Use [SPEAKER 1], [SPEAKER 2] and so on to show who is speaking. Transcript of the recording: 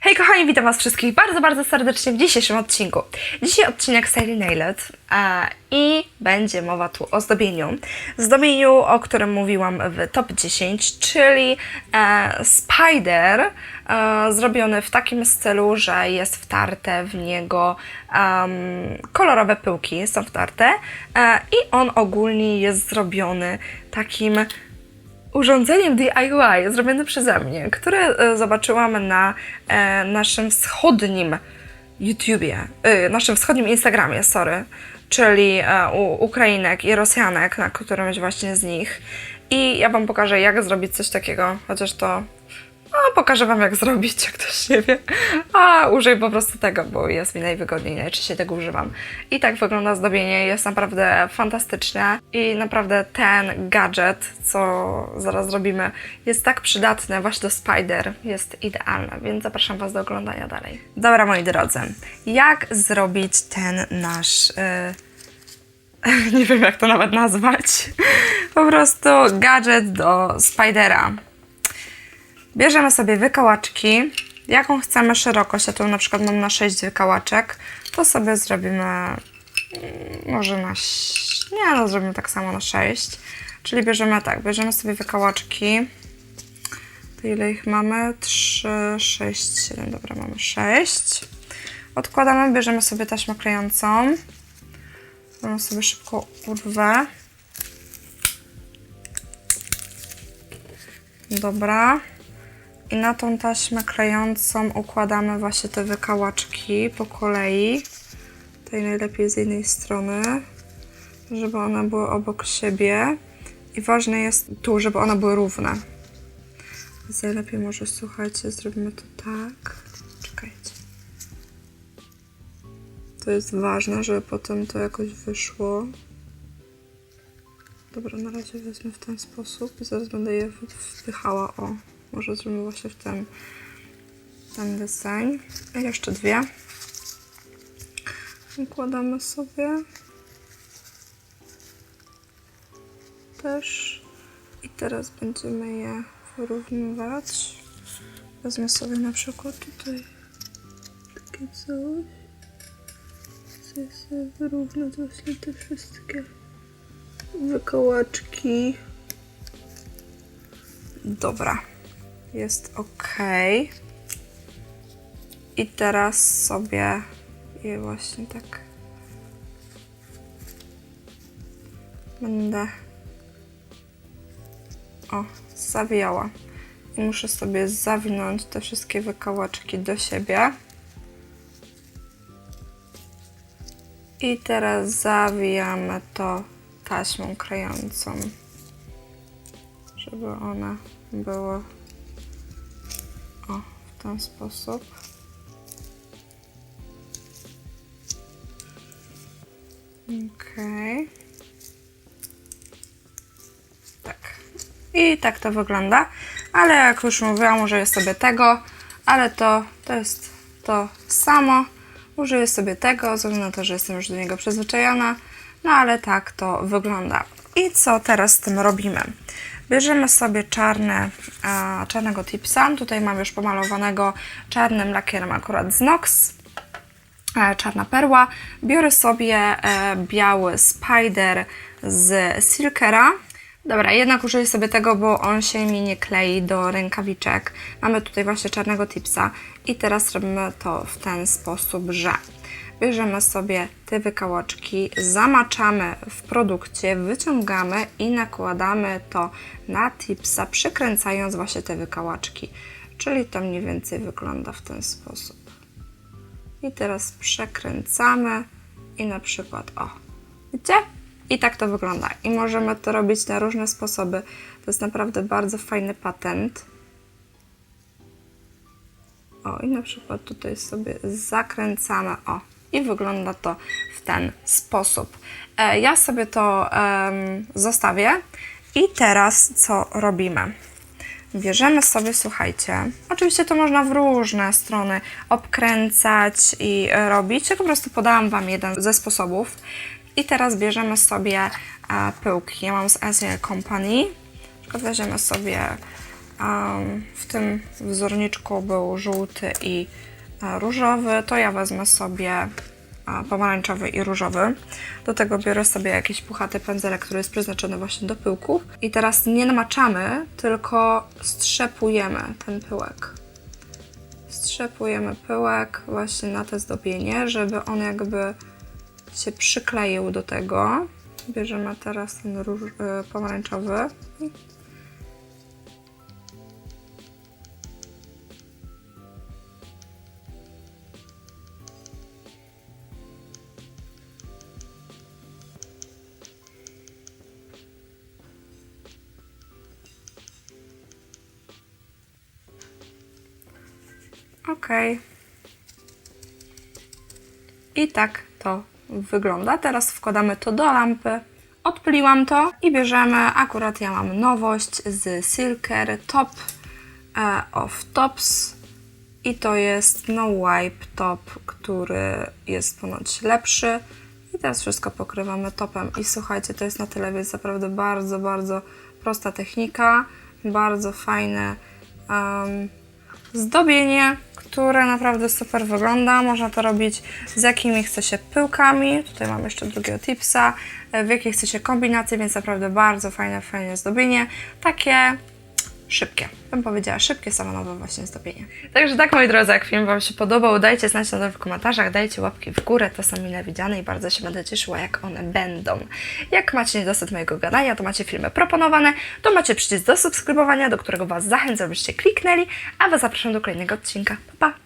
[SPEAKER 1] Hej kochani, witam was wszystkich bardzo, bardzo serdecznie w dzisiejszym odcinku. Dzisiaj odcinek serii Nailed i będzie mowa tu o zdobieniu. Zdobieniu, o którym mówiłam w top 10, czyli e, spider e, zrobiony w takim stylu, że jest wtarte w niego em, kolorowe pyłki, są wtarte e, i on ogólnie jest zrobiony takim urządzeniem DIY zrobione przeze mnie, które e, zobaczyłam na e, naszym wschodnim YouTubie, e, naszym wschodnim Instagramie, sorry, czyli u Ukrainek i Rosjanek, na którymś właśnie z nich. I ja Wam pokażę, jak zrobić coś takiego, chociaż to no, pokażę Wam, jak zrobić, jak ktoś nie wie. A użyj po prostu tego, bo jest mi najwygodniej, najczęściej tego używam. I tak wygląda zdobienie, jest naprawdę fantastyczne i naprawdę ten gadżet, co zaraz zrobimy, jest tak przydatny właśnie do Spider, jest idealny, więc zapraszam Was do oglądania dalej. Dobra, moi drodzy, jak zrobić ten nasz... Yy nie wiem jak to nawet nazwać, po prostu gadżet do Spidera. Bierzemy sobie wykałaczki, jaką chcemy szerokość, ja tu na przykład mam na 6 wykałaczek, to sobie zrobimy mm, może na... nie, no zrobimy tak samo na 6. Czyli bierzemy tak, bierzemy sobie wykałaczki, to ile ich mamy? 3, 6, 7, dobra, mamy 6. Odkładamy, bierzemy sobie taśmę klejącą. Zrobimy sobie szybko urwę. Dobra. I na tą taśmę klejącą układamy właśnie te wykałaczki po kolei. Tutaj najlepiej z jednej strony, żeby one były obok siebie. I ważne jest tu, żeby one były równe. Więc najlepiej może, słuchajcie, zrobimy to tak. Czekajcie. To jest ważne, żeby potem to jakoś wyszło. Dobra, na razie wezmę w ten sposób i zaraz będę je wpychała. O, może zrobimy właśnie w ten, ten deseń. A jeszcze dwie. Układamy sobie. Też. I teraz będziemy je wyrównywać. Wezmę sobie na przykład tutaj takie coś. Chcę sobie wyrównać właśnie te wszystkie wykołaczki. Dobra, jest ok. I teraz sobie je właśnie tak będę o, zawijała. I muszę sobie zawinąć te wszystkie wykałaczki do siebie. I teraz zawijamy to taśmą klejącą, żeby one były o, w ten sposób. Okej. Tak. I tak to wygląda. Ale jak już mówiłam, użyję sobie tego, ale to, to jest to samo. Użyję sobie tego, ze względu na to, że jestem już do niego przyzwyczajona. No ale tak to wygląda. I co teraz z tym robimy? Bierzemy sobie czarne, a, czarnego tipsa. Tutaj mam już pomalowanego czarnym lakierem akurat z Nox e, czarna perła. Biorę sobie e, biały spider z Silkera. Dobra, jednak użyję sobie tego, bo on się mi nie klei do rękawiczek. Mamy tutaj właśnie czarnego tipsa i teraz robimy to w ten sposób, że bierzemy sobie te wykałaczki, zamaczamy w produkcie, wyciągamy i nakładamy to na tipsa, przykręcając właśnie te wykałaczki. Czyli to mniej więcej wygląda w ten sposób. I teraz przekręcamy i na przykład o, widzicie? I tak to wygląda. I możemy to robić na różne sposoby. To jest naprawdę bardzo fajny patent. O, i na przykład tutaj sobie zakręcamy, o, i wygląda to w ten sposób. E, ja sobie to em, zostawię. I teraz co robimy? Bierzemy sobie, słuchajcie, oczywiście to można w różne strony obkręcać i e, robić. Ja po prostu podałam Wam jeden ze sposobów. I teraz bierzemy sobie e, pyłki. Ja mam z Asia Company. Weźmiemy sobie em, w tym wzorniczku był żółty i e, różowy, to ja wezmę sobie pomarańczowy i różowy. Do tego biorę sobie jakiś puchaty pędzelek, który jest przeznaczony właśnie do pyłków. I teraz nie namaczamy, tylko strzepujemy ten pyłek. Strzepujemy pyłek właśnie na to zdobienie, żeby on jakby się przykleił do tego. Bierzemy teraz ten róż, y, pomarańczowy. Okej. I tak to wygląda. Teraz wkładamy to do lampy. Odpyliłam to i bierzemy, akurat ja mam nowość z Silker Top e, of Tops i to jest No Wipe Top, który jest ponoć lepszy. I teraz wszystko pokrywamy topem i słuchajcie, to jest na tyle, więc naprawdę bardzo, bardzo prosta technika, bardzo fajne em, zdobienie, które naprawdę super wygląda. Można to robić z jakimi chce się pyłkami. Tutaj mam jeszcze drugiego tipsa, e, w jakiej chce się kombinacji, więc naprawdę bardzo fajne, fajne zdobienie. Takie szybkie, bym powiedziała, szybkie, salonowe właśnie zdobienie. Także tak, moi drodzy, jak film Wam się podobał, dajcie znać na dole w komentarzach, dajcie łapki w górę, to są mile widziane i bardzo się będę cieszyła, jak one będą. Jak macie niedosyt mojego gadania, to macie filmy proponowane, to macie przycisk do subskrybowania, do którego Was zachęcam, byście kliknęli, a Was zapraszam do kolejnego odcinka. Pa, pa!